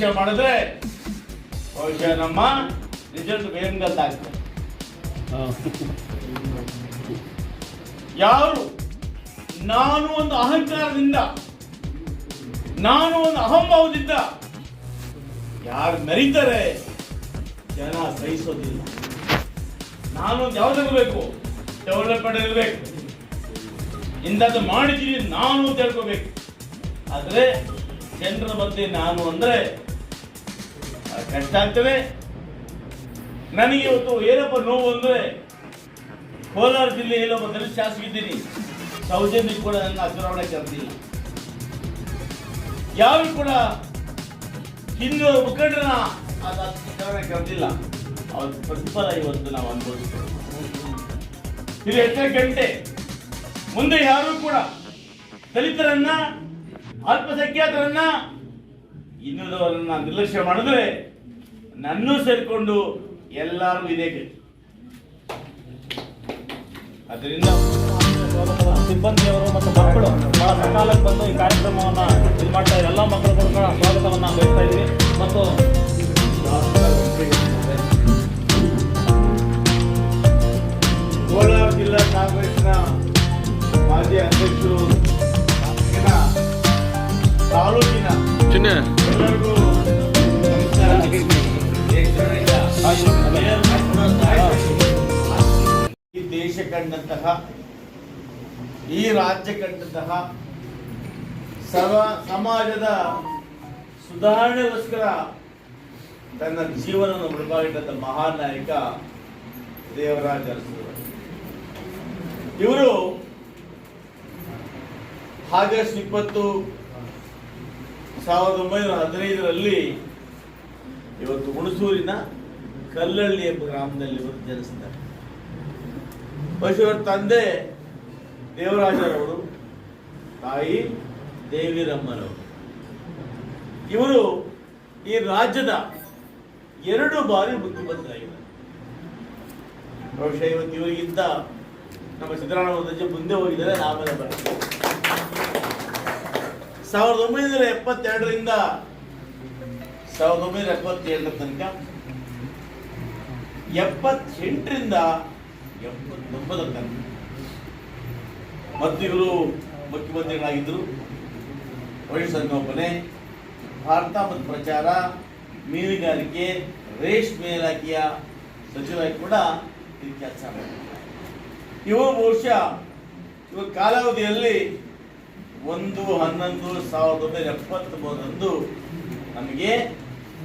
ನಿರ್ಲಕ್ಷ್ಯ ಮಾಡಿದ್ರೆ ಬಹುಶಃ ನಮ್ಮ ರಿಸಲ್ಟ್ ಬೇಗಂಗಾಗ್ತದೆ ಯಾರು? ನಾನು ಒಂದು ಅಹಂಕಾರದಿಂದ ನಾನು ಒಂದು ಅಹಂಭಾವದಿಂದ ಯಾರು ಮೆರೀತಾರೆ ಜನ ಸಹಿಸೋದಿಲ್ಲ. ನಾನು ಒಂದು ಯಾವ್ದಾಗಬೇಕು ಡೆವಲಪ್ಮೆಂಟ್ ಇರಬೇಕು. ಇಂಥದ್ದು ಮಾಡಿದ್ದೀನಿ ನಾನು ಅಂತ ಹೇಳ್ಕೋಬೇಕು. ಆದ್ರೆ ಜನರ ಬಗ್ಗೆ ನಾನು ಅಂದ್ರೆ ಅದು ಕಷ್ಟ ಆಗ್ತದೆ ನನಗೆ ಇವತ್ತು ಏನಪ್ಪ ನೋವು ಅಂದ್ರೆ ಕೋಲಾರ ಜಿಲ್ಲೆಯಲ್ಲಿ ಒಬ್ಬ ದಲಿತ ಶಾಸಕ ಇದ್ದೀನಿ ಸೌಜನ್ಯ ಕೂಡ ನನ್ನ ಚುನಾವಣೆ ಕರೆದಿಲ್ಲ ಯಾರು ಕೂಡ ಹಿಂದೂ ಮುಖಂಡನ ಚುನಾವಣೆ ಕರೆದಿಲ್ಲ ಅವ್ರ ಪ್ರತಿಫಲ ಇವತ್ತು ನಾವು ಅನುಭವಿಸ್ತೇವೆ. ಇದು ಹೆಚ್ಚಿನ ಗಂಟೆ. ಮುಂದೆ ಯಾರು ಕೂಡ ದಲಿತರನ್ನ, ಅಲ್ಪಸಂಖ್ಯಾತರನ್ನ ಇನ್ನುಳಿದವರನ್ನ ನಿರ್ಲಕ್ಷ್ಯ ಮಾಡಿದ್ರೆ ನನ್ನೂ ಸೇರಿಕೊಂಡು ಎಲ್ಲರೂ ಇದೇ ಅದರಿಂದ ಸಿಬ್ಬಂದಿಯವರು ಮತ್ತು ಮಕ್ಕಳು ಬಹಳ ಸಕಾಲಕ್ಕೆ ಬಂದು ಈ ಕಾರ್ಯಕ್ರಮವನ್ನ ಇದು ಮಾಡ್ತಾ ಇದ್ದಾರೆ. ಎಲ್ಲ ಮಕ್ಕಳು ಕೂಡ ಸ್ವಾಗತವನ್ನ ಬಯಸ್ತಾ ಇದ್ದೀವಿ ಮತ್ತು ಕೋಲಾರ ಜಿಲ್ಲಾ ಕಾಂಗ್ರೆಸ್ನ ಮಾಜಿ ಅಧ್ಯಕ್ಷರು ತಾಲೂಕಿನ ಈ ದೇಶ ಕಂಡಂತಹ, ಈ ರಾಜ್ಯ ಕಂಡಂತಹ ಸರ್ವ ಸಮಾಜದ ಸುಧಾರಣೆಗೋಸ್ಕರ ತನ್ನ ಜೀವನವನ್ನು ಮುಳುಗಾಗಿಟ್ಟಂತ ಮಹಾನ್ ನಾಯಕ ದೇವರಾಜ ಇವರು ಆಗಸ್ಟ್ ಇಪ್ಪತ್ತು ಸಾವಿರದ ಒಂಬೈನೂರ ಹದಿನೈದರಲ್ಲಿ ಇವತ್ತು ಹುಣಸೂರಿನ ಕಲ್ಲಳ್ಳಿ ಎಂಬ ಗ್ರಾಮದಲ್ಲಿ ಇವರು ಜನಿಸಿದ್ದಾರೆ. ಬಹುಶಃ ತಂದೆ ದೇವರಾಜರವರು, ತಾಯಿ ದೇವಿರಮ್ಮನವರು. ಇವರು ಈ ರಾಜ್ಯದ ಎರಡು ಬಾರಿ ಮುಖ್ಯಮಂತ್ರಿಯಾಗಿದ್ದಾರೆ. ಬಹುಶಃ ಇವತ್ತು ಇವರಿಗಿಂತ ನಮ್ಮ ಸಿದ್ದರಾಮಯ್ಯ ಮುಂದೆ ಹೋಗಿದ್ದಾರೆ ಆಮೇಲೆ ಬರ್ತಾರೆ ಸಾವಿರದ ಒಂಬೈನೂರ ಎಪ್ಪತ್ತೆರಡರಿಂದ ಸಾವಿರದ ಒಂಬೈನೂರ ಎಪ್ಪತ್ತೇಳರ ತನಕ ಎಪ್ಪತ್ತೆಂಟರಿಂದ ಎಪ್ಪತ್ತೊಂಬತ್ತರ ತನಕ. ಮತ್ತು ಇವರು ಮುಖ್ಯಮಂತ್ರಿಗಳಾಗಿದ್ದರು. ಸಂಗೋಪನೆ ಭಾರತ ಮತ್ತು ಪ್ರಚಾರ, ಮೀನುಗಾರಿಕೆ, ರೇಷ್ಮೆ ಇಲಾಖೆಯ ಸಚಿವರಾಗಿ ಕೂಡ ಇದು ಕೆಲಸ ಮಾಡಿದ್ದಾರೆ. ಇವರು ಬಹುಶಃ ಇವರು ಕಾಲಾವಧಿಯಲ್ಲಿ ಒಂದು ಹನ್ನೊಂದು ಸಾವಿರದ ಒಂಬೈನೂರ ಎಪ್ಪತ್ತ್ಮೂರರಂದು ನಮಗೆ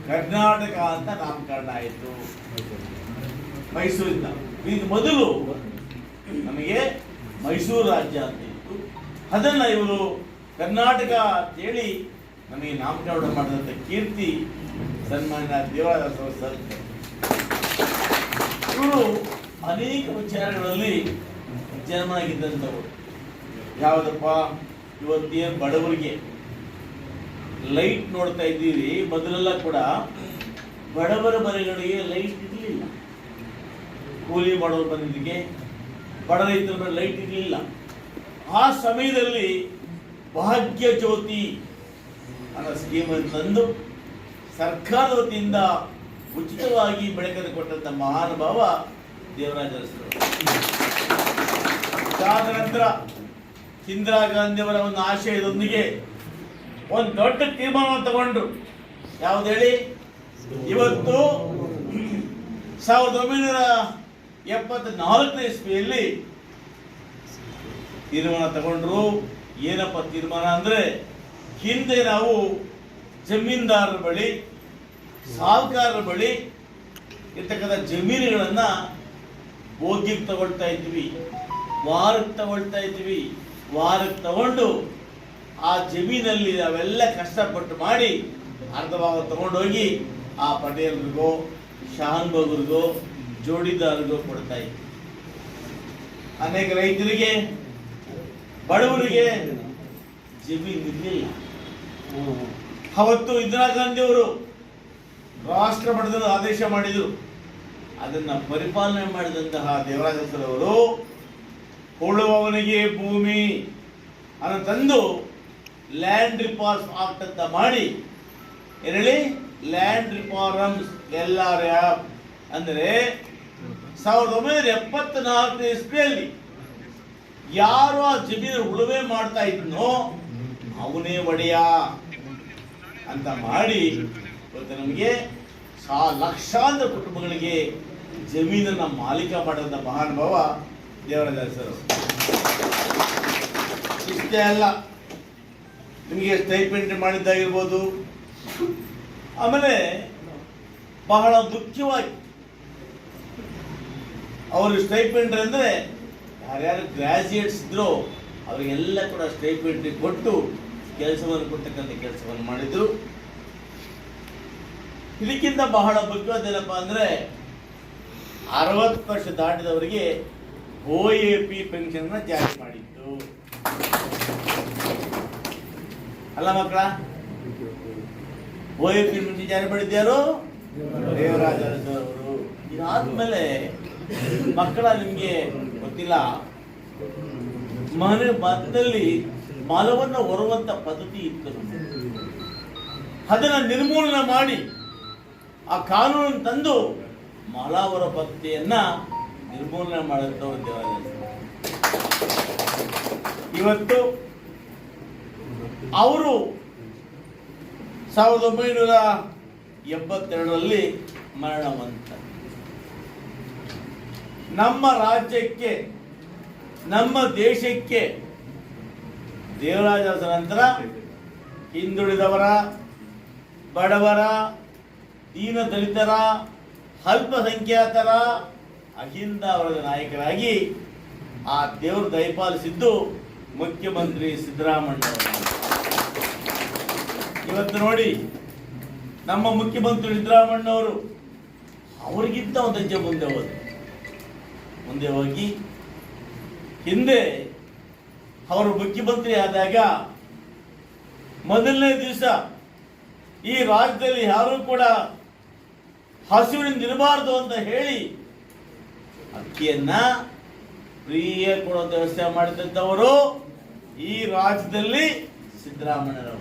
ಕರ್ನಾಟಕ ಅಂತ ನಾಮಕರಣ ಆಯಿತು. ಮೈಸೂರಿಂದ. ಇದು ಮೊದಲು ನಮಗೆ ಮೈಸೂರು ರಾಜ್ಯ ಅಂತ ಇತ್ತು. ಅದನ್ನು ಇವರು ಕರ್ನಾಟಕ ಅಂತೇಳಿ ನಮಗೆ ನಾಮಕರಣ ಮಾಡಿದಂಥ ಕೀರ್ತಿ ಸನ್ಮಾನ್ಯ ದೇವರಾಜ ಸರ್ ಇವರು ಅನೇಕ ವಿಚಾರಗಳಲ್ಲಿ ಜನ್ಮನಾಗಿದ್ದಂಥವರು ಯಾವುದಪ್ಪ? ಇವತ್ತೇನು ಬಡವರಿಗೆ ಲೈಟ್ ನೋಡ್ತಾ ಇದ್ದೀರಿ, ಮೊದಲೆಲ್ಲ ಕೂಡ ಬಡವರ ಮನೆಗಳಿಗೆ ಲೈಟ್ ಇರಲಿಲ್ಲ. ಕೂಲಿ ಮಾಡೋರು ಬಂದಿದ್ದಕ್ಕೆ ಬಡ ರೈತರ ಮೇಲೆ ಲೈಟ್ ಇರಲಿಲ್ಲ. ಆ ಸಮಯದಲ್ಲಿ ಭಾಗ್ಯ ಜ್ಯೋತಿ ಅನ್ನೋ ಸ್ಕೀಮನ್ನು ತಂದು ಸರ್ಕಾರದ ವತಿಯಿಂದ ಉಚಿತವಾಗಿ ಬೆಳಕನ್ನು ಕೊಟ್ಟಂತ ಮಹಾನುಭಾವ ದೇವರಾಜ ಅರಸರು. ಇದಾದ ನಂತರ ಇಂದಿರಾ ಗಾಂಧಿಯವರ ಒಂದು ಆಶಯದೊಂದಿಗೆ ಒಂದು ದೊಡ್ಡ ತೀರ್ಮಾನವನ್ನು ತಗೊಂಡ್ರು. ಯಾವ್ದು ಹೇಳಿ? ಇವತ್ತು ಸಾವಿರದ ಒಂಬೈನೂರ ಎಪ್ಪತ್ತ ನಾಲ್ಕನೇ ಇಸ್ವಿಯಲ್ಲಿ ತೀರ್ಮಾನ ತಗೊಂಡ್ರು. ಏನಪ್ಪ ತೀರ್ಮಾನ ಅಂದ್ರೆ, ಹಿಂದೆ ನಾವು ಜಮೀನ್ದಾರರ ಬಳಿ ಸಾಹುಕಾರರ ಬಳಿ ಇರ್ತಕ್ಕಂಥ ಜಮೀನುಗಳನ್ನ ಹೋಗಿ ತಗೊಳ್ತಾ ಇದ್ವಿ ವಾರಕ್ಕೆ ತಗೊಳ್ತಾ ಇದ್ವಿ. ವಾರಕ್ಕೆ ತಗೊಂಡು ಆ ಜಮೀನಲ್ಲಿ ನಾವೆಲ್ಲ ಕಷ್ಟಪಟ್ಟು ಮಾಡಿ ಅರ್ಧ ಭಾಗ ತಗೊಂಡೋಗಿ ಆ ಪಟೇಲ್ರಿಗೋ ಶಹಾನ್ಭೋಗರಿಗೋ ಜೋಡಿದಾರರಿಗೋ ಕೊಡ್ತಾ ಇದ್ವಿ ಅನೇಕ ರೈತರಿಗೆ, ಬಡವರಿಗೆ ಜಮೀನು ಇರಲಿಲ್ಲ. ಅವತ್ತು ಇಂದಿರಾ ಗಾಂಧಿಯವರು ರಾಷ್ಟ್ರ ಮಟ್ಟದಲ್ಲಿ ಆದೇಶ ಮಾಡಿದರು. ಅದನ್ನ ಪರಿಪಾಲನೆ ಮಾಡಿದಂತಹ ದೇವರಾಜ ಅವರು ಉಳುವವನಿಗೆ ಭೂಮಿ ಅನ್ನು ತಂದು ಲ್ಯಾಂಡ್ ರಿಪಾರ್ಟ್ಸ್ ಆಕ್ಟ್ ಅಂತ ಮಾಡಿ, ಏನೇಳಿ? Land reforms L R F ಅಂದರೆ ಸಾವಿರದ ಒಂಬೈನೂರ ಎಪ್ಪತ್ನಾಲ್ಕು ಇಸ್ವಿಯಲ್ಲಿ ಯಾರು ಆ ಜಮೀನು ಉಳುಮೆ ಮಾಡ್ತಾ ಇದ್ನೋ ಅವನೇ ಒಡೆಯ ಅಂತ ಮಾಡಿ, ಇವತ್ತು ನಮಗೆ ಸಾ, ಲಕ್ಷಾಂತರ ಕುಟುಂಬಗಳಿಗೆ ಜಮೀನನ್ನ ಮಾಲೀಕ ಮಾಡಿದಂಥ ಮಹಾನುಭಾವ ದೇವರಾಜ ಸರ್ ಇಷ್ಟೇ ಅಲ್ಲ, ನಿಮಗೆ ಸ್ಟೈಪೆಂಡ್ ಮಾಡಿದ್ದಾಗಿರ್ಬೋದು. ಆಮೇಲೆ ಬಹಳ ಮುಖ್ಯವಾಗಿ ಅವರು ಸ್ಟೇಟ್ಮೆಂಟ್ ಅಂದ್ರೆ ಯಾರ್ಯಾರು ಗ್ರಾಜುಯೇಟ್ಸ್ ಇದ್ರೋ ಅವರಿಗೆಲ್ಲ ಕೂಡ ಸ್ಟೈಪೆಂಡ್ ಕೊಟ್ಟು ಕೆಲಸವನ್ನು ಕೊಟ್ಟಕ್ಕಂಥ ಕೆಲಸವನ್ನು ಮಾಡಿದ್ರು. ಇದಕ್ಕಿಂತ ಬಹಳ ಮುಖ್ಯವಾದೇನಪ್ಪ ಅಂದ್ರೆ ಅರವತ್ತು ವರ್ಷ ದಾಟಿದವರಿಗೆ ಓ ಎ ಪಿ ಪೆನ್ಷನ್ ಜಾರಿ ಮಾಡಿತ್ತು. ಅಲ್ಲ ಮಕ್ಕಳ ಓ ಎ ಪಿ ಪೆನ್ಷನ್ ಜಾರಿ ಮಾಡಿದ್ಯಾರು? ದೇವರಾಜ ಅರಸು ಅವರು ಇದಾದ್ಮೇಲೆ ಮಕ್ಕಳ ನಿಮ್ಗೆ ಗೊತ್ತಿಲ್ಲ. ಮನೆ ಮಧ್ಯದಲ್ಲಿ ಮಲವನ್ನು ಹೊರುವಂತ ಪದ್ಧತಿ ಇತ್ತು. ಅದನ್ನ ನಿರ್ಮೂಲನೆ ಮಾಡಿ ಆ ಕಾನೂನು ತಂದು ಮಲ ಹೊರ ಪದ್ಧತಿಯನ್ನ ನಿರ್ಮೂಲನೆ ಮಾಡುತ್ತವರು ದೇವರಾಜ ಇವತ್ತು ಅವರು ಸಾವಿರದ ಒಂಬೈನೂರ ಎಂಬತ್ತೆರಡರಲ್ಲಿ ಮರಣವಂತ ನಮ್ಮ ರಾಜ್ಯಕ್ಕೆ, ನಮ್ಮ ದೇಶಕ್ಕೆ ದೇವರಾಜ ನಂತರ ಹಿಂದುಳಿದವರ, ಬಡವರ ದೀನ ದಲಿತರ ಅಲ್ಪಸಂಖ್ಯಾತರ ಅಹಿಂದ ಅವರ ನಾಯಕರಾಗಿ ಆ ದೇವರು ದಯಪಾಲಿಸಿದ್ದು ಮುಖ್ಯಮಂತ್ರಿ ಸಿದ್ದರಾಮಯ್ಯ. ಇವತ್ತು ನೋಡಿ, ನಮ್ಮ ಮುಖ್ಯಮಂತ್ರಿ ಸಿದ್ದರಾಮಣ್ಣವರು ಅವರಿಗಿಂತ ಒಂದು ಹೆಜ್ಜೆ ಮುಂದೆ ಹೋದರು ಮುಂದೆ ಹೋಗಿ, ಹಿಂದೆ ಅವರು ಮುಖ್ಯಮಂತ್ರಿ ಆದಾಗ ಮೊದಲನೇ ದಿವಸ ಈ ರಾಜ್ಯದಲ್ಲಿ ಯಾರೂ ಕೂಡ ಹಸಿವಿನಿಂದ ಇರಬಾರ್ದು ಅಂತ ಹೇಳಿ ಅಕ್ಕಿಯನ್ನ ಫ್ರೀಯ ಕೊಡೋ ವ್ಯವಸ್ಥೆ ಮಾಡಿದಂಥವರು ಈ ರಾಜ್ಯದಲ್ಲಿ ಸಿದ್ದರಾಮಯ್ಯನವರು.